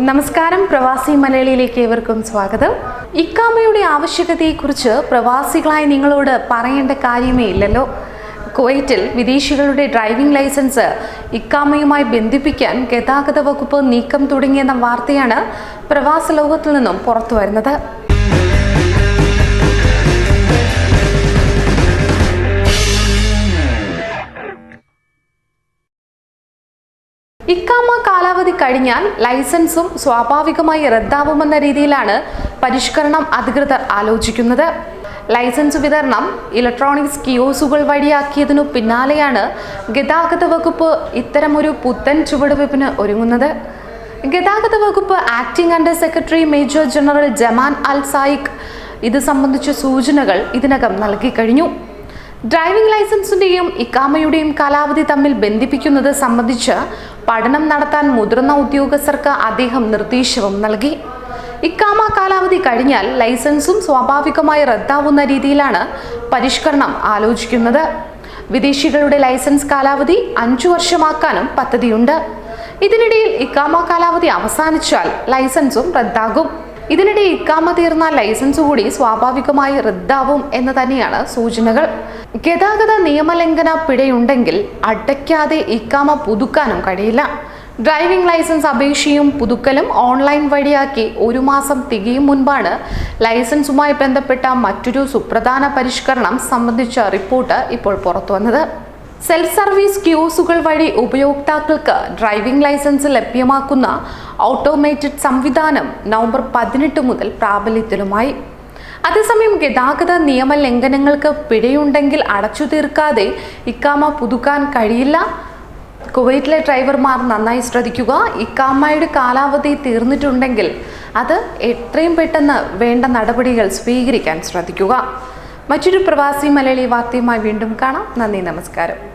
നമസ്കാരം. പ്രവാസി മലയാളിയിലേക്ക് ഏവർക്കും സ്വാഗതം. ഇക്കാമയുടെ ആവശ്യകതയെക്കുറിച്ച് പ്രവാസികളായ നിങ്ങളോട് പറയേണ്ട കാര്യമേ ഇല്ലല്ലോ. കുവൈറ്റിൽ വിദേശികളുടെ ഡ്രൈവിംഗ് ലൈസൻസ് ഇക്കാമയുമായി ബന്ധിപ്പിക്കാൻ ഗതാഗത വകുപ്പ് നീക്കം തുടങ്ങിയെന്ന വാർത്തയാണ് പ്രവാസ ലോകത്തിൽ നിന്നും പുറത്തു വരുന്നത് ഇക്കാമ കാലാവധി കഴിഞ്ഞാൽ ലൈസൻസും സ്വാഭാവികമായി റദ്ദാവുമെന്ന രീതിയിലാണ് പരിഷ്കരണം അധികൃതർ ആലോചിക്കുന്നത്. ലൈസൻസ് വിതരണം ഇലക്ട്രോണിക്സ് കിയോസുകൾ വഴിയാക്കിയതിനു പിന്നാലെയാണ് ഗതാഗത വകുപ്പ് ഇത്തരമൊരു പുത്തൻ ചുവടുവയ്പ്പിന് ഒരുങ്ങുന്നത്. ഗതാഗത വകുപ്പ് acting under secretary major general Jaman Al Sayegh ഇത് സംബന്ധിച്ച സൂചനകൾ ഇതിനകം നൽകി കഴിഞ്ഞു. ഡ്രൈവിംഗ് ലൈസൻസിന്റെയും ഇക്കാമയുടെയും കാലാവധി തമ്മിൽ ബന്ധിപ്പിക്കുന്നത് സംബന്ധിച്ച് പഠനം നടത്താൻ മുതിർന്ന ഉദ്യോഗസ്ഥർക്ക് അദ്ദേഹം നിർദ്ദേശവും നൽകി. ഇക്കാമ കാലാവധി കഴിഞ്ഞാൽ ലൈസൻസും സ്വാഭാവികമായി റദ്ദാവുന്ന രീതിയിലാണ് പരിഷ്കരണം ആലോചിക്കുന്നത്. വിദേശികളുടെ ലൈസൻസ് കാലാവധി അഞ്ചു വർഷമാക്കാനും പദ്ധതിയുണ്ട്. ഇതിനിടയിൽ ഇക്കാമ കാലാവധി അവസാനിച്ചാൽ ലൈസൻസും റദ്ദാകും. ഇതിനിടെ ഇക്കാമ തീർന്ന ലൈസൻസ് കൂടി സ്വാഭാവികമായി റദ്ദാവും എന്ന് തന്നെയാണ് സൂചനകൾ. ഗതാഗത നിയമലംഘന പിഴയുണ്ടെങ്കിൽ അടയ്ക്കാതെ ഇക്കാമ പുതുക്കാനും കഴിയില്ല. ഡ്രൈവിംഗ് ലൈസൻസ് അപേക്ഷയും പുതുക്കലും ഓൺലൈൻ വഴിയാക്കി ഒരു മാസം തികയും മുൻപാണ് ലൈസൻസുമായി ബന്ധപ്പെട്ട മറ്റൊരു സുപ്രധാന പരിഷ്കരണം സംബന്ധിച്ച റിപ്പോർട്ട് ഇപ്പോൾ പുറത്തുവന്നത്. സെൽഫ് സർവീസ് ക്യൂസുകൾ വഴി ഉപയോക്താക്കൾക്ക് ഡ്രൈവിംഗ് ലൈസൻസ് ലഭ്യമാക്കുന്ന ഓട്ടോമേറ്റഡ് സംവിധാനം നവംബർ പതിനെട്ട് മുതൽ പ്രാബല്യത്തിലുമായി. അതേസമയം ഗതാഗത നിയമ ലംഘനങ്ങൾക്ക് പിഴയുണ്ടെങ്കിൽ അടച്ചു തീർക്കാതെ ഇക്കാമ പുതുക്കാൻ കഴിയില്ല. കുവൈറ്റിലെ ഡ്രൈവർമാർ നന്നായി ശ്രദ്ധിക്കുക. ഇക്കാമയുടെ കാലാവധി തീർന്നിട്ടുണ്ടെങ്കിൽ അത് എത്രയും പെട്ടെന്ന് വേണ്ട നടപടികൾ സ്വീകരിക്കാൻ ശ്രദ്ധിക്കുക. മറ്റൊരു പ്രവാസി മലയാളി വാർത്തയുമായി വീണ്ടും കാണാം. നന്ദി നമസ്കാരം.